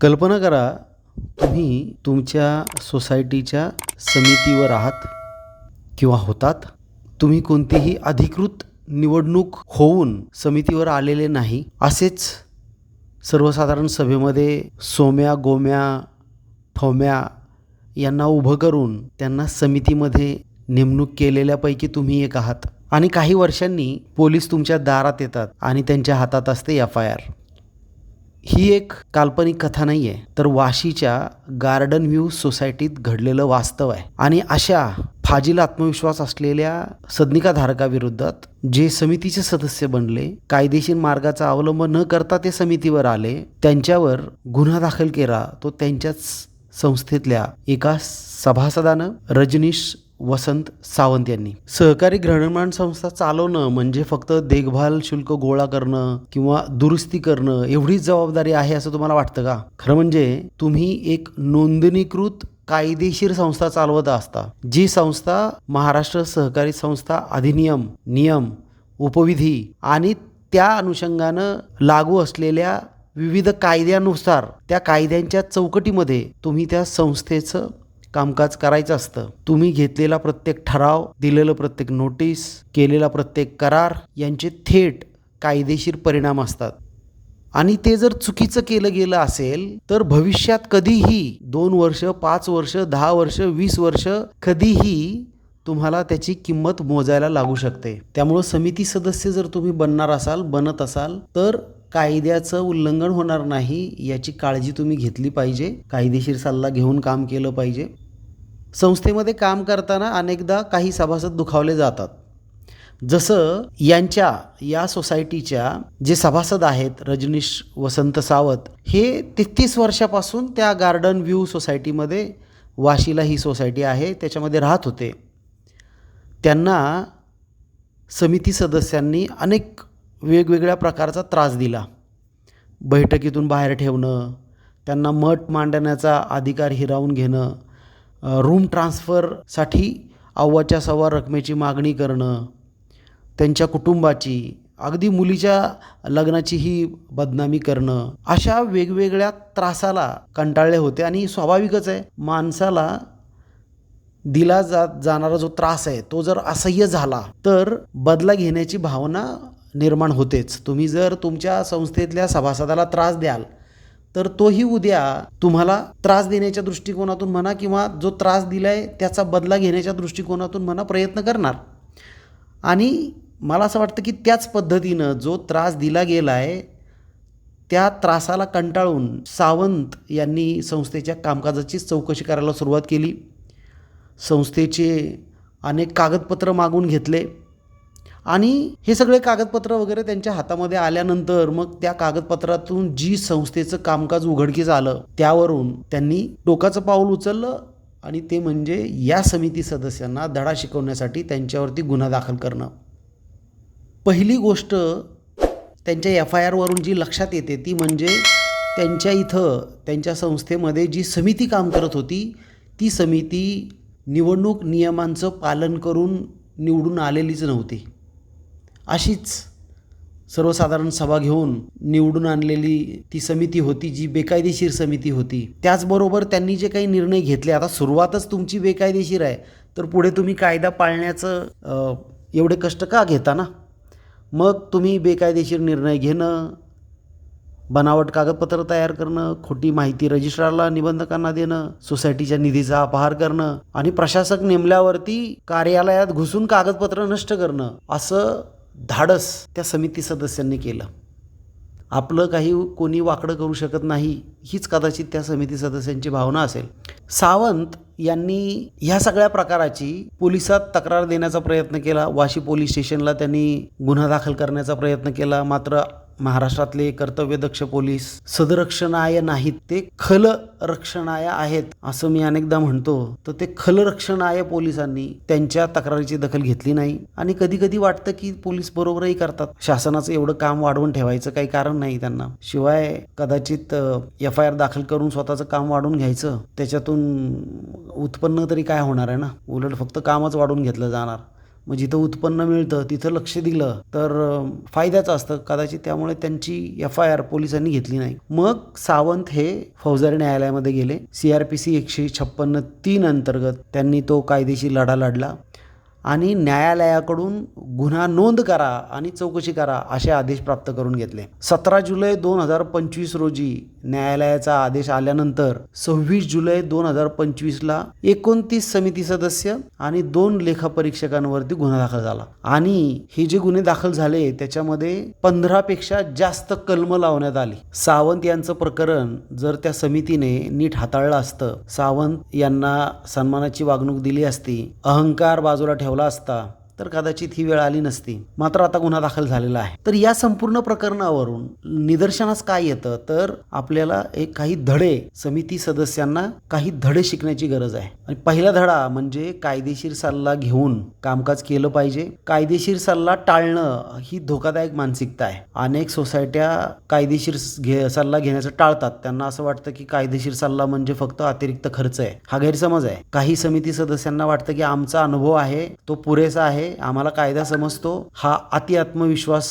कल्पना करा तुम्ही तुमच्या सोसायटीच्या समितीवर आहात किंवा होतात. तुम्ही कोणतीही अधिकृत निवडणूक होऊन समितीवर आलेले नाही. असेच सर्वसाधारण सभेमध्ये सोम्या गोम्या ठोम्या यांना उभं करून त्यांना समितीमध्ये नेमणूक केलेल्यापैकी तुम्ही एक आहात. आणि काही वर्षांनी पोलीस तुमच्या दारात येतात आणि त्यांच्या हातात असते एफ आय आर. ही एक काल्पनिक कथा नाही आहे तर वाशीच्या गार्डन व्ह्यू सोसायटीत घडलेलं वास्तव आहे. आणि अशा फाजील आत्मविश्वास असलेल्या सदनिकाधारकाविरोधात जे समितीचे सदस्य बनले कायदेशीर मार्गाचा अवलंब न करता ते समितीवर आले त्यांच्यावर गुन्हा दाखल केला तो त्यांच्याच संस्थेतल्या एका सभासदानं रजनीश वसंत सावंत यांनी. सहकारी गृहनिर्माण संस्था चालवणं म्हणजे फक्त देखभाल शुल्क गोळा करणं किंवा दुरुस्ती करणं एवढीच जबाबदारी आहे असं तुम्हाला वाटतं का? खरं म्हणजे तुम्ही एक नोंदणीकृत कायदेशीर संस्था चालवत असता जी संस्था महाराष्ट्र सहकारी संस्था अधिनियम नियम उपविधी आणि त्या अनुषंगानं लागू असलेल्या विविध कायद्यानुसार त्या कायद्यांच्या चौकटीमध्ये तुम्ही त्या संस्थेचं कामकाज करायचं असतं. तुम्ही घेतलेला प्रत्येक ठराव दिलेलं प्रत्येक नोटीस केलेला प्रत्येक करार यांचे थेट कायदेशीर परिणाम असतात. आणि ते जर चुकीचं केलं गेलं असेल तर भविष्यात कधीही दोन वर्ष पाच वर्ष दहा वर्ष वीस वर्ष कधीही तुम्हाला त्याची किंमत मोजायला लागू शकते. त्यामुळं समिती सदस्य जर तुम्ही बनणार असाल बनत असाल तर कायद्याचं उल्लंघन होणार नाही याची काळजी तुम्ही घेतली पाहिजे. कायदेशीर सल्ला घेऊन काम केलं पाहिजे. संस्थेमध्ये काम करताना अनेकदा काही सभासद दुखावले जातात. जसं यांच्या या सोसायटीच्या जे सभासद आहेत रजनीश वसंत सावत हे तेहतीस वर्षापासून त्या गार्डन व्ह्यू सोसायटीमध्ये वाशीला ही सोसायटी आहे त्याच्यामध्ये राहत होते. त्यांना समिती सदस्यांनी अनेक वेगवेगळ्या प्रकारचा त्रास दिला. बैठकीतून बाहेर ठेवणं त्यांना मठ मांडण्याचा अधिकार हिरावून घेणं रूम ट्रान्सफरसाठी अव्वाच्या सव्वा रकमेची मागणी करणं त्यांच्या कुटुंबाची अगदी मुलीच्या लग्नाचीही बदनामी करणं अशा वेगवेगळ्या त्रासाला कंटाळले होते आणि स्वाभाविकच आहे माणसाला दिला जात जाणारा जो त्रास आहे तो जर असह्य झाला तर बदला घेण्याची भावना निर्माण होतेच. तुम्ही जर तुमच्या संस्थेतल्या सभासदाला त्रास द्याल तर तोही उद्या तुम्हाला त्रास देण्याच्या दृष्टिकोनातून म्हणा किंवा जो त्रास दिलाय त्याचा बदला घेण्याच्या दृष्टिकोनातून म्हणा प्रयत्न करणार. आणि मला असं वाटतं की त्याच पद्धतीनं जो त्रास दिला गेला आहे त्या त्रासाला कंटाळून सावंत यांनी संस्थेच्या कामकाजाची चौकशी करायला सुरुवात केली. संस्थेचे अनेक कागदपत्र मागून घेतले. आणि हे सगळे कागदपत्र वगैरे त्यांच्या हातामध्ये आल्यानंतर मग त्या कागदपत्रातून जी संस्थेचं कामकाज उघडकीस आलं त्यावरून त्यांनी टोकाचं पाऊल उचललं आणि ते म्हणजे या समिती सदस्यांना धडा शिकवण्यासाठी त्यांच्यावरती गुन्हा दाखल करणं. पहिली गोष्ट त्यांच्या एफ आय आरवरून जी लक्षात येते ती म्हणजे त्यांच्या इथं त्यांच्या संस्थेमध्ये जी समिती काम करत होती ती समिती निवडणूक नियमांचं पालन करून निवडून आलेलीच नव्हती. अशीच सर्वसाधारण सभा घेऊन निवडून आणलेली ती समिती होती जी बेकायदेशीर समिती होती. त्याचबरोबर त्यांनी जे काही निर्णय घेतले आता सुरुवातच तुमची बेकायदेशीर आहे तर पुढे तुम्ही कायदा पाळण्याचं एवढे कष्ट का घेता ना? मग तुम्ही बेकायदेशीर निर्णय घेणं बनावट कागदपत्र तयार करणं खोटी माहिती रजिस्ट्रारला निबंधकांना देणं सोसायटीच्या निधीचा अपहार करणं आणि प्रशासक नेमल्यावरती कार्यालयात घुसून कागदपत्र नष्ट करणं असं धाडस त्या समिती सदस्यांनी केलं. आपलं काही कोणी वाकडं करू शकत नाही हीच कदाचित त्या समिती सदस्यांची भावना असेल. सावंत यांनी ह्या सगळ्या प्रकाराची पोलिसात तक्रार देण्याचा प्रयत्न केला. वाशी पोलीस स्टेशनला त्यांनी गुन्हा दाखल करण्याचा प्रयत्न केला. मात्र महाराष्ट्रातले कर्तव्यदक्ष पोलीस सदरक्षणाय नाहीत ते खल रक्षणाय आहेत असं मी अनेकदा म्हणतो. तर ते खलरक्षणाय पोलिसांनी त्यांच्या तक्रारीची दखल घेतली नाही. आणि कधी कधी वाटतं की पोलीस बरोबरही करतात. शासनाचं एवढं काम वाढवून ठेवायचं काही कारण नाही त्यांना. शिवाय कदाचित एफ आय आर दाखल करून स्वतःचं काम वाढवून घ्यायचं त्याच्यातून उत्पन्न तरी काय होणार आहे ना? उलट फक्त कामच वाढवून घेतलं जाणार. मग जिथं उत्पन्न मिळतं तिथं लक्ष दिलं तर फायद्याचं असतं. कदाचित त्यामुळे त्यांची एफ आय आर पोलिसांनी घेतली नाही. मग सावंत हे फौजदारी न्यायालयामध्ये गेले. सी आर पी सी एकशे छप्पन्न तीन अंतर्गत त्यांनी तो कायदेशीर लढा लढला. आणि न्यायालयाकडून गुन्हा नोंद करा आणि चौकशी करा असे आदेश प्राप्त करून घेतले. सतरा जुलै दोन हजार पंचवीस रोजी न्यायालयाचा आदेश आल्यानंतर सव्वीस जुलै दोन हजार पंचवीसला एकोणतीस समिती सदस्य आणि दोन लेखापरीक्षकांवरती गुन्हा दाखल झाला. आणि हे जे गुन्हे दाखल झाले त्याच्यामध्ये पंधरापेक्षा जास्त कलम लावण्यात आली. सावंत यांचं प्रकरण जर त्या समितीने नीट हाताळलं असतं सावंत यांना सन्मानाची वागणूक दिली असती अहंकार बाजूला ठेवा ठेवला असता. तर कदाचित ही वेळ आली नसती. मात्र आता गुन्हा दाखल झालेला आहे. तर या संपूर्ण प्रकरणावरून निदर्शनास काय येतं? तर आपल्याला एक काही धडे समिती सदस्यांना काही धडे शिकण्याची गरज आहे. आणि पहिला धडा म्हणजे कायदेशीर सल्ला घेऊन कामकाज केलं पाहिजे. कायदेशीर सल्ला टाळणं ही धोकादायक मानसिकता आहे. अनेक सोसायट्या कायदेशीर घे सल्ला घेण्याचं टाळतात. त्यांना असं वाटतं की कायदेशीर सल्ला म्हणजे फक्त अतिरिक्त खर्च आहे. हा गैरसमज आहे. काही समिती सदस्यांना वाटतं की आमचा अनुभव आहे तो पुरेसा आहे आम्हाला कायदा समजतो हा अति आत्मविश्वास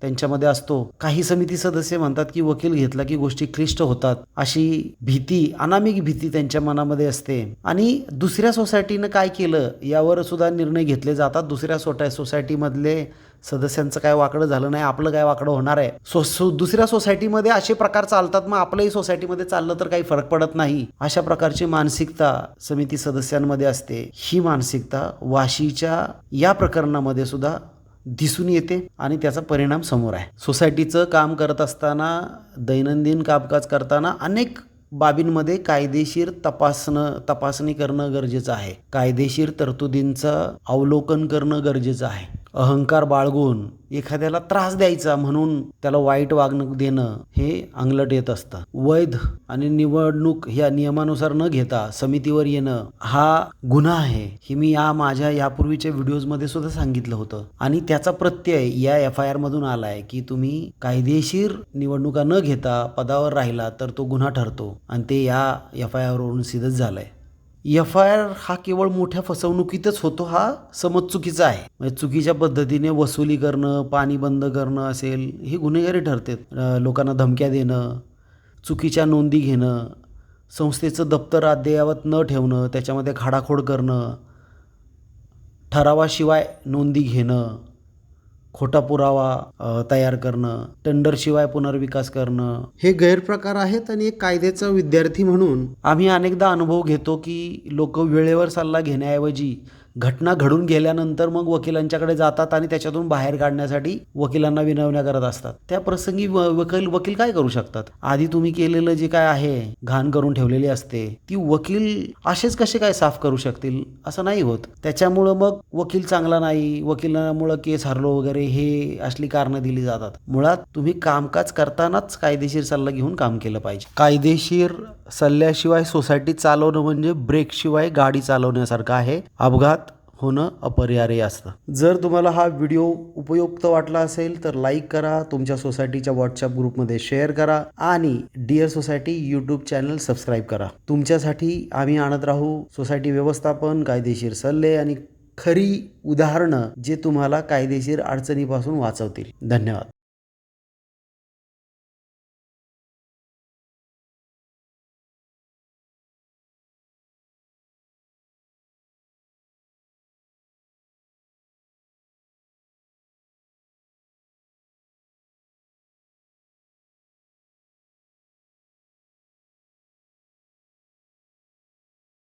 त्यांच्यामध्ये असतो. काही समिती सदस्य म्हणतात की वकील घेतला की गोष्टी क्लिष्ट होतात. अशी भीती अनामिक भीती त्यांच्या मनामध्ये असते. आणि दुसऱ्या सोसायटीनं काय केलं यावर सुद्धा निर्णय घेतले जातात. दुसऱ्या सोटा सोसायटीमधले सदस्यांचं काय वाकडं झालं नाही आपलं काय वाकडं होणार आहे? सो सो दुसऱ्या सोसायटीमध्ये असे प्रकार चालतात मग आपल्याही सोसायटीमध्ये चाललं तर काही फरक पडत नाही. अशा प्रकारची मानसिकता समिती सदस्यांमध्ये असते. ही मानसिकता वाशीच्या या प्रकरणामध्ये सुद्धा दिसून येते आणि त्याचा परिणाम समोर आहे. सोसायटीचं काम करत असताना दैनंदिन कामकाज करताना अनेक बाबींमध्ये कायदेशीर तपासणं तपासणी करणं गरजेचं आहे. कायदेशीर तरतुदींचं अवलोकन करणं गरजेचं आहे. अहंकार बाळगून एखाद्याला त्रास द्यायचा म्हणून त्याला वाईट वागणूक देणं हे अंगलट येत असतं. वैध आणि निवडणूक ह्या नियमानुसार न घेता समितीवर येणं हा गुन्हा आहे हे मी या माझ्या यापूर्वीच्या व्हिडिओजमध्ये सुद्धा सांगितलं होतं. आणि त्याचा प्रत्यय या एफ आय आरमधून मधून आलाय की तुम्ही कायदेशीर निवडणुका न घेता पदावर राहिला तर तो गुन्हा ठरतो आणि ते या एफ आय आरवरून सिद्धच झालंय. एफ आय आर हा केवळ मोठ्या फसवणुकीतच होतो हा समज चुकीचा आहे. म्हणजे चुकीच्या पद्धतीने वसुली करणं पाणी बंद करणं असेल हे गुन्हेगारी ठरते लोकांना धमक्या देणं चुकीच्या नोंदी घेणं संस्थेचं दप्तर अद्ययावत न ठेवणं त्याच्यामध्ये खाडाखोड करणं ठरावाशिवाय नोंदी घेणं खोटा पुरावा तयार करणं टेंडरशिवाय पुनर्विकास करणं. हे गैरप्रकार आहेत आणि एक कायद्याचा विद्यार्थी म्हणून आम्ही अनेकदा अनुभव घेतो की लोक वेळेवर सल्ला घेण्याऐवजी घटना घडून गेल्यानंतर मग वकिलांच्याकडे जातात आणि त्याच्यातून बाहेर काढण्यासाठी वकिलांना विनवण्या करत असतात. त्या प्रसंगी व- वकील वकील काय करू शकतात? आधी तुम्ही केलेलं जे काय आहे घाण करून ठेवलेली असते ती वकील असेच कसे काय साफ करू शकतील? असं नाही होत. त्याच्यामुळं मग वकील चांगला नाही वकिलामुळं केस हरलो वगैरे हे असली कारणं दिली जातात. मुळात तुम्ही कामकाज करतानाच कायदेशीर सल्ला घेऊन काम केलं पाहिजे. कायदेशीर सल्ल्याशिवाय सोसायटी चालवणं म्हणजे ब्रेकशिवाय गाडी चालवण्यासारखं आहे. अपघात होणं अपरिहार्य असतं. जर तुम्हाला हा व्हिडिओ उपयुक्त वाटला असेल तर लाईक करा तुमच्या सोसायटीच्या व्हॉट्सअप ग्रुपमध्ये शेअर करा आणि dear society YouTube channel subscribe करा. तुमच्यासाठी आम्ही आणत राहू सोसायटी व्यवस्थापन कायदेशीर सल्ले आणि खरी उदाहरणं जे तुम्हाला कायदेशीर अडचणीपासून वाचवतील. धन्यवाद.